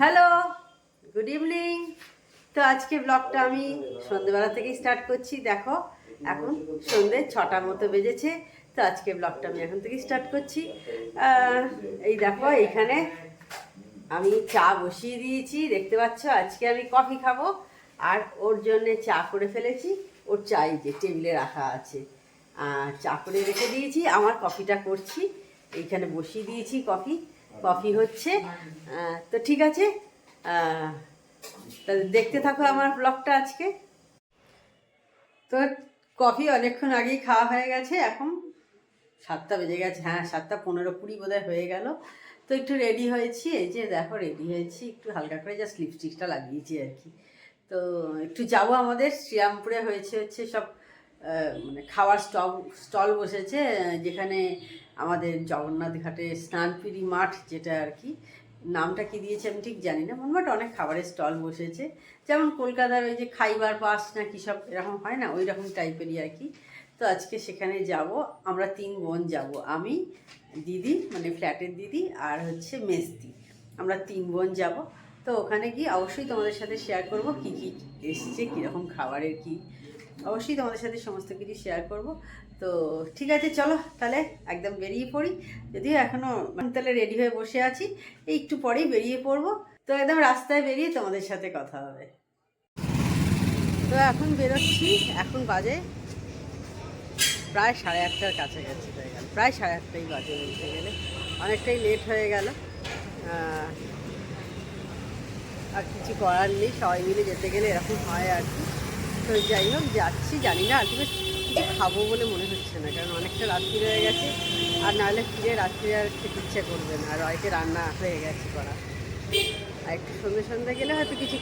Hello good evening তো আজকে ব্লগটা আমি সন্ধ্যেবেলা থেকেই স্টার্ট করছি, দেখো, এখন সন্ধ্যে ছটা মতো বেজেছে, তো আজকে ব্লগটা আমি এখন থেকেই স্টার্ট করছি। এই দেখো এইখানে আমি চা বসিয়ে দিয়েছি, দেখতে পাচ্ছ? আজকে আমি কফি খাব, আর ওর জন্যে চা করে ফেলেছি, ওর চাই যে টেবিলে রাখা আছে। চা করে রেখে দিয়েছি, আমার কফিটা করছি, এইখানে বসিয়ে দিয়েছি কফি কফি হচ্ছে। তো ঠিক আছে। দেখতে থাকো আমার ব্লগটা আজকে। তো কফি অনেকক্ষণ আগেই খাওয়া হয়ে গেছে। এখন সাতটা বেজে গেছে। হ্যাঁ সাতটা পনেরো কুড়ি বোধহয় হয়ে গেল। তো একটু রেডি হয়েছি। এই যে দেখো রেডি হয়েছি। একটু হালকা করে জাস্ট লিপস্টিকটা লাগিয়েছি আর কি। তো একটু যাব আমাদের। শ্রীরামপুরে হয়েছে হচ্ছে সব মানে খাওয়ার স্টল স্টল বসেছে, যেখানে আমাদের জগন্নাথ ঘাটে স্নানপিড়ি মাঠ যেটা আর কি, নামটা কি দিয়েছে আমি ঠিক জানি না মোটমাট অনেক খাবারের স্টল বসেছে। যেমন কলকাতার ওই যে খাইবার পাস না কি সব এরকম হয় না ওই রকম টাইপেরই আর কি। তো আজকে সেখানে যাব, আমরা তিন বোন যাব, আমি, দিদি মানে ফ্ল্যাটের দিদি আর হচ্ছে মেসদি আমরা তিন বোন যাব, তো ওখানে গিয়ে অবশ্যই তোমাদের সাথে শেয়ার করব কি কি এসছে, কীরকম খাবারের কি, অবশ্যই তোমাদের সাথে সমস্ত কিছু শেয়ার করব। তো ঠিক আছে, চলো তাহলে একদম বেরিয়ে পড়ি। যদিও এখনও তাহলে রেডি হয়ে বসে আছি, এই একটু পরেই বেরিয়ে পড়ব। তো একদম রাস্তায় বেরিয়ে তোমাদের সাথে কথা হবে। তো এখন বেরোচ্ছি, এখন বাজে প্রায় সাড়ে আটটার কাছাকাছি হয়ে গেল। প্রায় সাড়ে আটটাই বাজে বলতে গেলে। অনেকটাই লেট হয়ে গেল। আর কিছু করার নেই, সবাই মিলে যেতে গেলে এরকম হয় আর কি। তো যাই হোক, যাচ্ছি, জানি না খাব বলে মনে হচ্ছে না, কারণ অনেকটা রাত্রি হয়ে গেছে, আর নাহলে ফিরে রাত্রে আর খেতে ইচ্ছে করবে না, আর অনেকে রান্না হয়ে গেছে করা। আর একটু সন্ধ্যে সন্ধ্যে গেলে হয়তো কিছু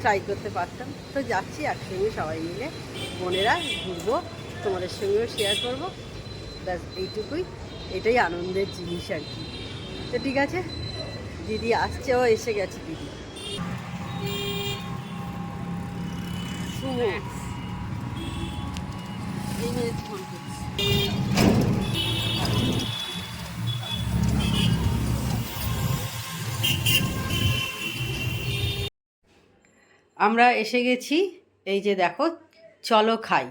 ট্রাই করতে পারতাম। তো যাচ্ছি একসঙ্গে সবাই মিলে, বোনেরা, ঘুরবো, তোমাদের সঙ্গেও শেয়ার করব। ব্যাস, এইটুকুই। এটাই আনন্দের জিনিস আর কি। তো ঠিক আছে, দিদি আসছে, ও এসে গেছে, দিদি। সুমো আমরা এসে গেছি, এই যে দেখো, চলো খাই।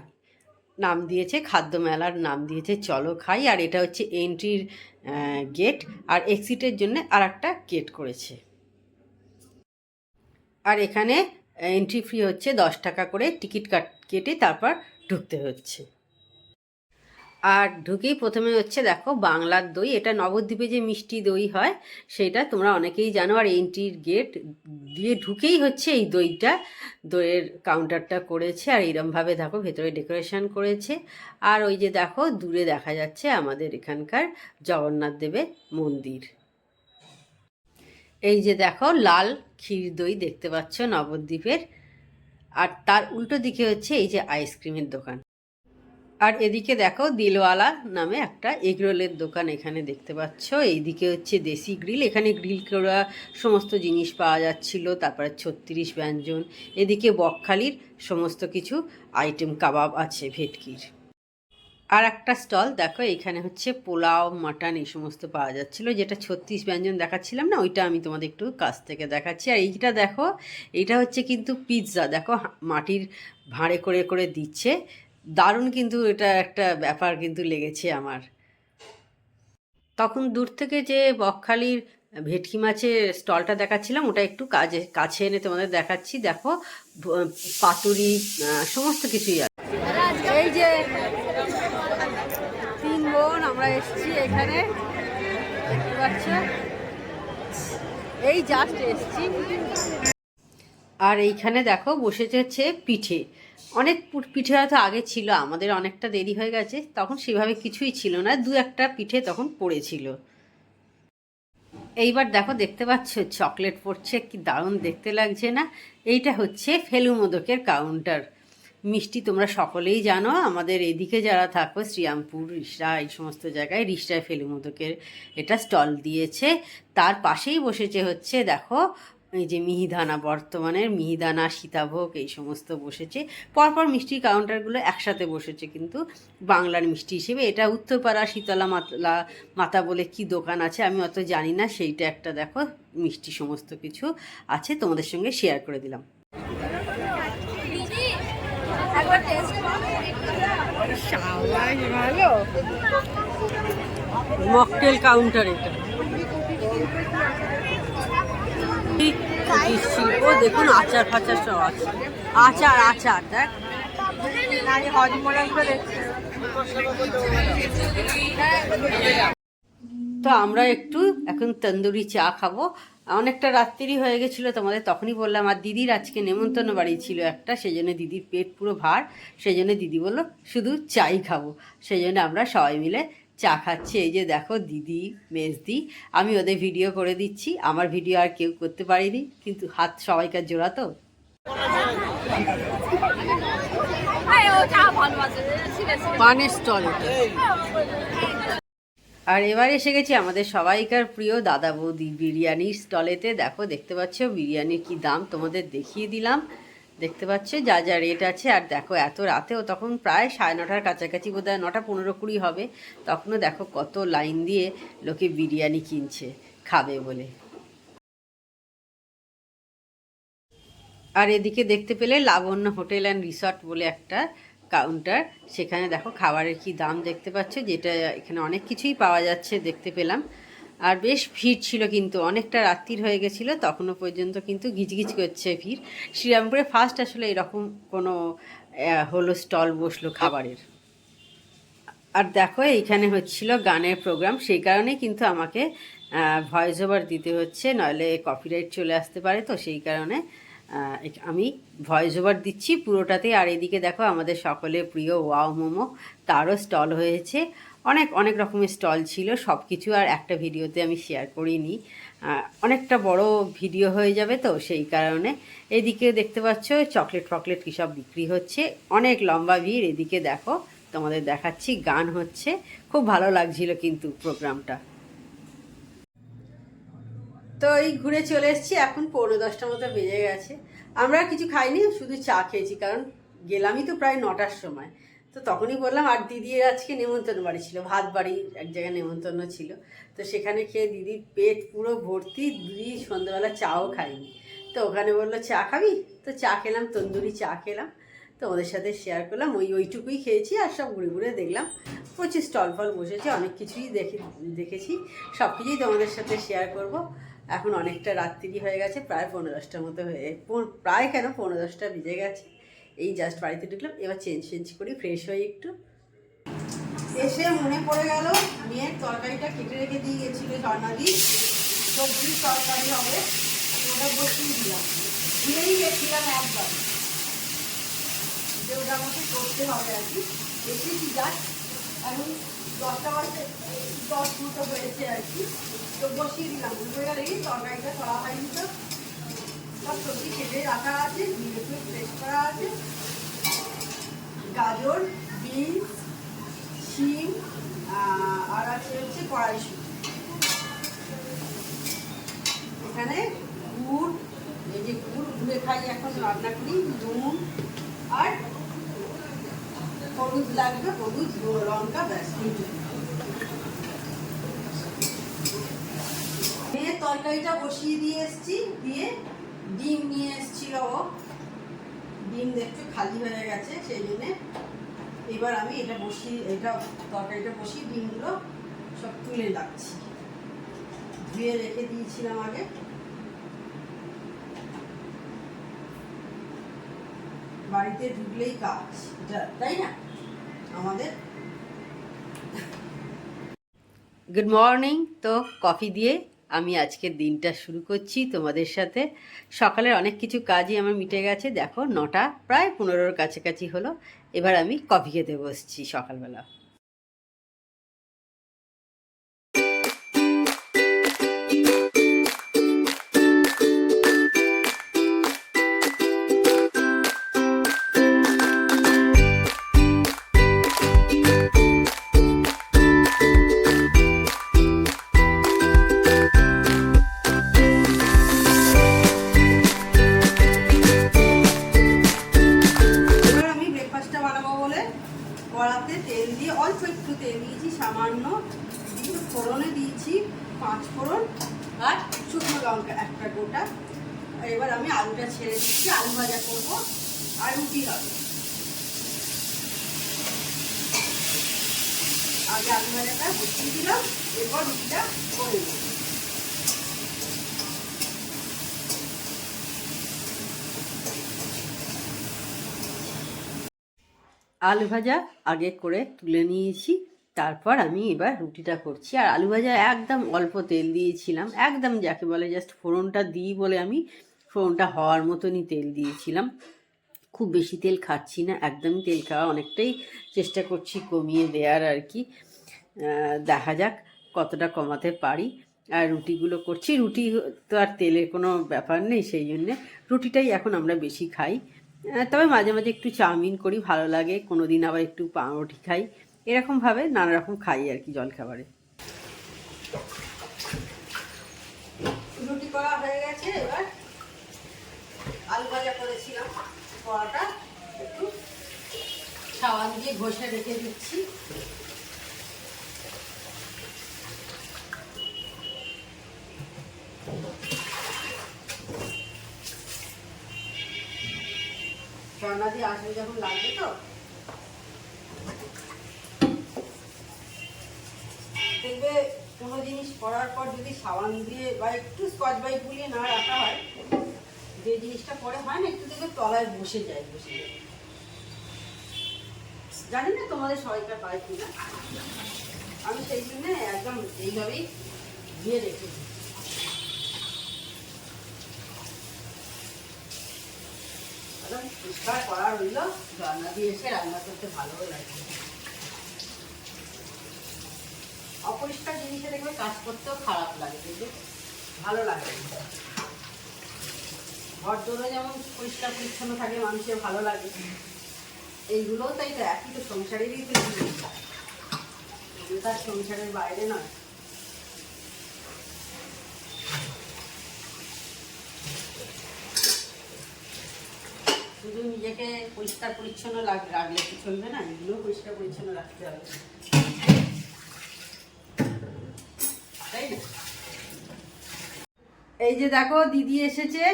নাম দিয়েছে খাদ্য মেলার, নাম দিয়েছে চলো খাই, আর এটা হচ্ছে এন্ট্রির গেট আর এক্সিটের জন্য আর একটা গেট করেছে। আর এখানে এন্ট্রি ফি হচ্ছে দশ টাকা করে টিকিট কাট কেটে তারপর ঢুকতে হচ্ছে। আর ঢুকেই প্রথমে হচ্ছে দেখো বাংলার দই, এটা নবদ্বীপে যে মিষ্টি দই হয়, সেটা তোমরা অনেকেই জানো। আর এন্ট্রির গেট দিয়ে ঢুকেই হচ্ছে এই দইটা, দইয়ের কাউন্টারটা করেছে। আর এইরমভাবে দেখো ভেতরে ডেকোরেশন করেছে। আর ওই যে দেখো, দূরে দেখা যাচ্ছে আমাদের এখানকার জগন্নাথ দেবের মন্দির। এই যে দেখো, লাল ক্ষীর দই দেখতে পাচ্ছ নবদ্বীপের। আর তার উল্টো দিকে হচ্ছে এই যে আইসক্রিমের দোকান। আর এদিকে দেখো দিলওয়ালা নামে একটা এগরোলের দোকান এখানে দেখতে পাচ্ছ। এইদিকে হচ্ছে দেশি গ্রিল। এখানে গ্রিল করা সমস্ত জিনিস পাওয়া যাচ্ছিল। তারপরে ছত্রিশ ব্যঞ্জন। এদিকে বকখালির সমস্ত কিছু আইটেম, কাবাব আছে, ভেটকির। আর একটা স্টল দেখো, এখানে হচ্ছে পোলাও, মাটন এই সমস্ত পাওয়া যাচ্ছিল। যেটা ছত্রিশ ব্যঞ্জন দেখাচ্ছিলাম না, ওইটা আমি তোমাদের একটু কাছ থেকে দেখাচ্ছি। আর এইটা দেখো, এইটা হচ্ছে কিন্তু পিৎজা। দেখো, মাটির ভাঁড়ে করে করে দিচ্ছে। দারুণ কিন্তু এটা একটা ব্যাপার কিন্তু লেগেছে আমার। তখন দূর থেকে যে বকখালির ভেটকি মাছের স্টলটা দেখাচ্ছিলাম, ওটা একটু কাজে, কাছে এনে তোমাদের দেখাচ্ছি। দেখো পাতুরি সমস্ত কিছুই আছে। এই যে তিন বোন, আমরা এসছি এখানে। দেখতে পাচ্ছ? এই জাস্ট এসেছি। আর এইখানে দেখো বসেছে হচ্ছে পিঠে। অনেক পিঠে হয়তো আগে ছিল, আমাদের অনেকটা দেরি হয়ে গেছে, তখন সেভাবে কিছুই ছিল না, দু একটা পিঠে তখন পড়েছিল। এইবার দেখো দেখতে পাচ্ছ, চকলেট পড়ছে, কি দারুণ দেখতে লাগছে না? এইটা হচ্ছে ফেলু মোদকের কাউন্টার মিষ্টি তোমরা সকলেই জানো, আমাদের এদিকে যারা থাকো, শ্রীরামপুর, রিসরা, এই সমস্ত জায়গায় রিসরায় ফেলু মোদকের এটা স্টল দিয়েছে। তার পাশেই বসেছে হচ্ছে, দেখো এই যে মিহিদানা বর্তমানের মিহিদানা সীতাভোগ এই সমস্ত বসেছে। পরপর মিষ্টির কাউন্টারগুলো একসাথে বসেছে কিন্তু বাংলার মিষ্টি হিসেবে। এটা উত্তরপাড়া শীতলা মাতলা মাতা বলে কি দোকান আছে আমি অত জানি না সেইটা একটা দেখো মিষ্টি সমস্ত কিছু আছে তোমাদের সঙ্গে শেয়ার করে দিলাম। মকটেল কাউন্টার এটা। শিল্প, দেখুন আচার ফাচার সব আছে। আচার আচার, দেখ। তো আমরা একটু এখন তন্দুরি চা খাব। অনেকটা রাত্রি হয়ে গেছিল তোমাদের, তখনই বললাম, আর দিদির আজকে নেমন্তন্ন বাড়ি ছিল একটা সেই জন্য দিদির পেট পুরো ভার সেই জন্য দিদি বলল, শুধু চাই খাব। সেই জন্য আমরা সবাই মিলে চা খাচ্ছে এই যে দেখো দিদি মেজদি আমি ওদের ভিডিও করে দিচ্ছি। আমার ভিডিও আর কেউ করতে পারিনি কিন্তু হাত সবাইকার জোড়া তো। পানের স্টল আর এবার এসে গেছি আমাদের সবাইকার প্রিয় দাদা বৌদি বিরিয়ানির স্টলেতে। দেখো দেখতে পাচ্ছ বিরিয়ানির কি দাম তোমাদের দেখিয়ে দিলাম। দেখতে পাচ্ছ, যা যা রেট আছে। আর দেখো, এত রাতেও তখন প্রায় সাড়ে নটার কাছাকাছি বোধ হয় নটা পনেরো কুড়ি হবে। তখনও দেখো কত লাইন দিয়ে লোকে বিরিয়ানি কিনছে, খাবে বলে। আর এদিকে দেখতে পেলে লাবণ্য হোটেল অ্যান্ড রিসর্ট বলে একটা কাউন্টার সেখানে দেখো খাবারের কি দাম দেখতে পাচ্ছ, যেটা এখানে অনেক কিছুই পাওয়া যাচ্ছে, দেখতে পেলাম। আর বেশ ভিড় ছিল কিন্তু, অনেকটা রাত্রির হয়ে গেছিল, তখনও পর্যন্ত কিন্তু গিজগিজ করছে ভিড়। শ্রীরামপুরে ফার্স্ট আসলে এরকম কোনো হলো স্টল বসল খাবারের। আর দেখো, এইখানে হচ্ছিল গানের প্রোগ্রাম সেই কারণেই কিন্তু আমাকে ভয়েস ওভার দিতে হচ্ছে, নইলে কপিরাইট চলে আসতে পারে, তো সেই কারণে আমি ভয়েস ওভার দিচ্ছি পুরোটাতে আর এদিকে দেখো, আমাদের সকলের প্রিয় ওয়াও মোমো, তারও স্টল হয়েছে। অনেক অনেক রকমের স্টল ছিল সব কিছু আর একটা ভিডিওতে আমি শেয়ার করিনি। অনেকটা বড় ভিডিও হয়ে যাবে তো সেই কারণে। এদিকে দেখতে পাচ্ছ চকলেট ফকলেট কী সব বিক্রি হচ্ছে। অনেক লম্বা ভিড়, এদিকে দেখো, তোমাদের দেখাচ্ছি, গান হচ্ছে। খুব ভালো লাগছিল কিন্তু প্রোগ্রামটা। তো এই ঘুরে চলে এসেছি, এখন পৌনে দশটার মতো বেজে গেছে। আমরা কিছু খাইনি, শুধু চা খেয়েছি, কারণ গেলামই তো প্রায় নটার সময়। তো তখনই বললাম, আর দিদির আজকে নেমন্তন্ন বাড়ি ছিল, ভাত বাড়ি, এক জায়গায় নেমন্তন্ন ছিল। তো সেখানে খেয়ে দিদির পেট পুরো ভর্তি দিদি সন্ধ্যাবেলা চাও খাইনি। তো ওখানে বলল, চা খাবি? তো চা খেলাম, তন্দুরি চা খেলাম। তো ওদের সাথে শেয়ার করলাম, ওই ওইটুকুই খেয়েছি আর সব ঘুরে ঘুরে দেখলাম। প্রচুর স্টল ফল বসেছে, অনেক কিছুই দেখে, দেখেছি। সব কিছুই তোমাদের সাথে শেয়ার করব। এখন অনেকটা রাত্রি হয়ে গেছে, প্রায় পনেরো দশটার মতো হয়ে প্রায় কেন পনেরো দশটা বেজে গেছে। এই জাস্ট বাড়িতে ঢুকলাম, এবার চেঞ্জ চেঞ্জ করি ফ্রেশ হয়ে একটু। এসে মনে পড়ে গেল মেয়ের তরকারিটা কেটে রেখে দিয়ে গেছিল ঝর্ণাদি সবজির তরকারি হবে, ওটা বসিয়ে দিলাম। ভুলেই গেছিলাম একবার। যে ওটা আমাকে করতে হবে আর কি। এসেছি যাক, এখন দশটা বাজতে, দশ মতো হয়েছে আর কি। তো বসিয়ে দিলাম। বুঝতে গেলে তরকারিটা করা হয়নি তো। সব সবজি কেটে রাখা আছে। করা আছে? গাজর, বিনস, শিম আর আছে হচ্ছে কড়াইশুটি এখানে গুড়, এই যে গুড়, গুড়ে খাই এখন, রান্না করি, নুন আর হলুদ লাগবে, হলুদ লঙ্কা, ব্যাস। তরকারিটা বসিয়ে দিয়ে এসছি, দিয়ে ডিম নিয়ে এসছিল ও। ডিম দেখছ খালি হয়ে গেছে সেই জন্যে এবার আমি এটা বসিয়ে, এটা তরকারিটা বসিয়ে ডিমগুলো সব তুলে রাখছি। ধুয়ে রেখে দিয়েছিলাম আগে। বাড়িতে ঢুকলেই কাজ তাই না? আমাদের। গুড মর্নিং তো কফি দিয়ে আমি আজকের দিনটা শুরু করছি তোমাদের সাথে। সকালের অনেক কিছু কাজই আমার মিটে গেছে। দেখো, নটা, প্রায় পনেরোর কাছাকাছি হলো। এবার আমি কফি খেতে বসছি সকালবেলা। আগে আলু ভাজাটা বসিয়ে দিলাম, এরপর রুটিটা করে আলু ভাজা আগে করে তুলে নিয়েছি, তারপর আমি এবার রুটিটা করছি। আর আলু ভাজা একদম অল্প তেল দিয়েছিলাম, একদম যাকে বলে জাস্ট ফোড়নটা দিই বলে আমি ফোড়নটা হওয়ার মতনই তেল দিয়েছিলাম। খুব বেশি তেল খাচ্ছি না, একদমই তেল খাওয়া অনেকটাই চেষ্টা করছি কমিয়ে দেওয়ার আর কি। দেখা যাক কতটা কমাতে পারি। আর রুটিগুলো করছি। রুটি তো আর তেলের কোনো ব্যাপার নেই, সেই জন্যে রুটিটাই এখন আমরা বেশি খাই। তবে মাঝে মাঝে একটু চাউমিন করি, ভালো লাগে। কোনো দিন আবার একটু পাউরুটি খাই। এরকমভাবে নানা রকম খাই আর কি জলখাবারে। করা হয়ে গেছে এবার। আলু ভাজা করেছিলাম একটু সাবান দিয়ে ঘষে রেখে দিচ্ছি। রান্না দিয়ে আসবে যখন লাগবে তো। দেখবে কোনো জিনিস করার পর যদি সাবান দিয়ে বা একটু স্কচ বাইট গুলিয়ে না রাখা হয়, যে জিনিসটা পরে হয় না, একটু দেখবে তলায় বসে যায়, বসে জানি না তোমাদের সবাইকার পায় কিনা। আমি সেই জন্য একদম এইভাবেই দিয়ে রেখেছি একদম পরিষ্কার করা রইল, রান্না দিয়ে এসে রান্না করতে ভালো লাগে। অপরিষ্কার জিনিসে দেখবে কাজ করতেও খারাপ লাগে, কিন্তু ভালো লাগে। ঘর দোরে যেমন পরিষ্কার পরিচ্ছন্ন থাকে, মানুষের ভালো লাগে। এইগুলোও তাই তো, একই তো সংসারেরই তো তার সংসারের বাইরে নয়। শুধু নিজেকে পরিষ্কার পরিচ্ছন্ন রাখলে কি চলবে না? এগুলো পরিষ্কার পরিচ্ছন্ন রাখতে হবে। এই যে দেখো, দিদি এসেছে।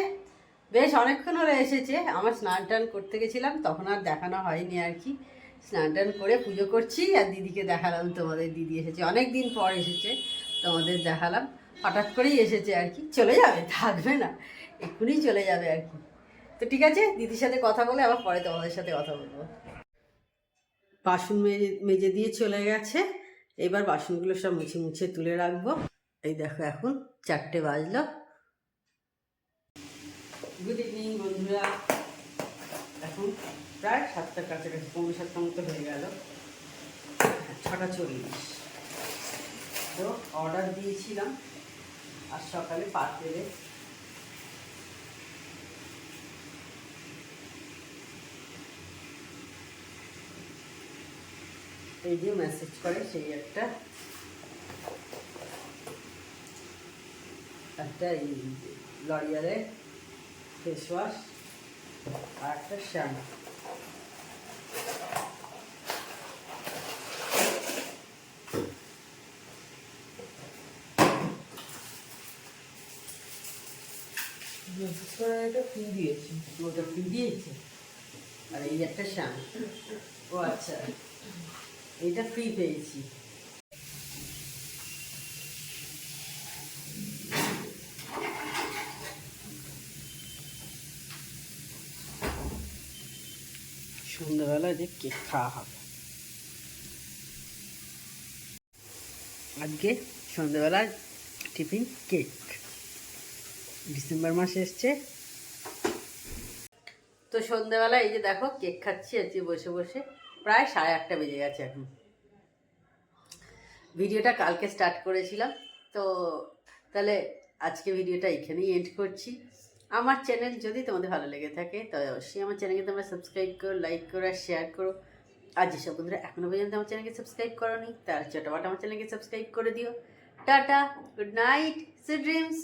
বেশ অনেকক্ষণ হলে এসেছে। আমার স্নান টান করতে গেছিলাম, তখন আর দেখানো হয়নি আর কি। স্নান টান করে পুজো করছি, আর দিদিকে দেখালাম, তোমাদের দিদি এসেছে। অনেক দিন পর এসেছে, তোমাদের দেখালাম। হঠাৎ করেই এসেছে আর কি। চলে যাবে, থাকবে না। এক্ষুনি চলে যাবে আর কি। তো ঠিক আছে, দিদির সাথে কথা বলে আবার পরে তোমাদের সাথে কথা বলব। বাসন মেজে মেজে দিয়ে চলে গেছে। এবার বাসনগুলো সব মুছে মুছে তুলে রাখব। এই দেখো এখন চারটে বাজলো। গুড ইভিনিং বন্ধুরা। এখন প্রায় সাতটার কাছাকাছি, পৌনে সাতটার মতো হয়ে গেল। ছটা চল্লিশ। তো অর্ডার দিয়েছিলাম। আর সকালে পার্সেলে এই যে মেসেজ করে সেই একটা একটা এই লরিয়ালের ফেস ওয়াশ আর একটা শ্যাম্পু এটা ফ্রি দিয়েছি। ওটা ফ্রি দিয়েছে? আর এই একটা শ্যাম্পু ও আচ্ছা। এইটা ফ্রি পেয়েছি। সন্ধ্যাবেলা যে কেক খাওয়া হবে। আজকে সন্ধ্যাবেলায় টিফিন কেক। ডিসেম্বর মাসে এসছে। তো সন্ধ্যাবেলা এই যে দেখো কেক খাচ্ছি আজকে বসে বসে। প্রায় সাড়ে আটটা বেজে গেছে এখন। ভিডিওটা কালকে স্টার্ট করেছিলাম, তো তাহলে আজকে ভিডিওটা এখানেই এন্ড করছি। আমার চ্যানেল যদি তোমাদের ভালো লেগে থাকে তবে অবশ্যই আমার চ্যানেলকে তোমরা সাবস্ক্রাইব করো লাইক করো আর শেয়ার করো। আর যেসব বন্ধুরা এখনও পর্যন্ত আমার চ্যানেলকে সাবস্ক্রাইব করোনি, তার চটাপট আমার চ্যানেলকে সাবস্ক্রাইব করে দিও। Tata good night sweet dreams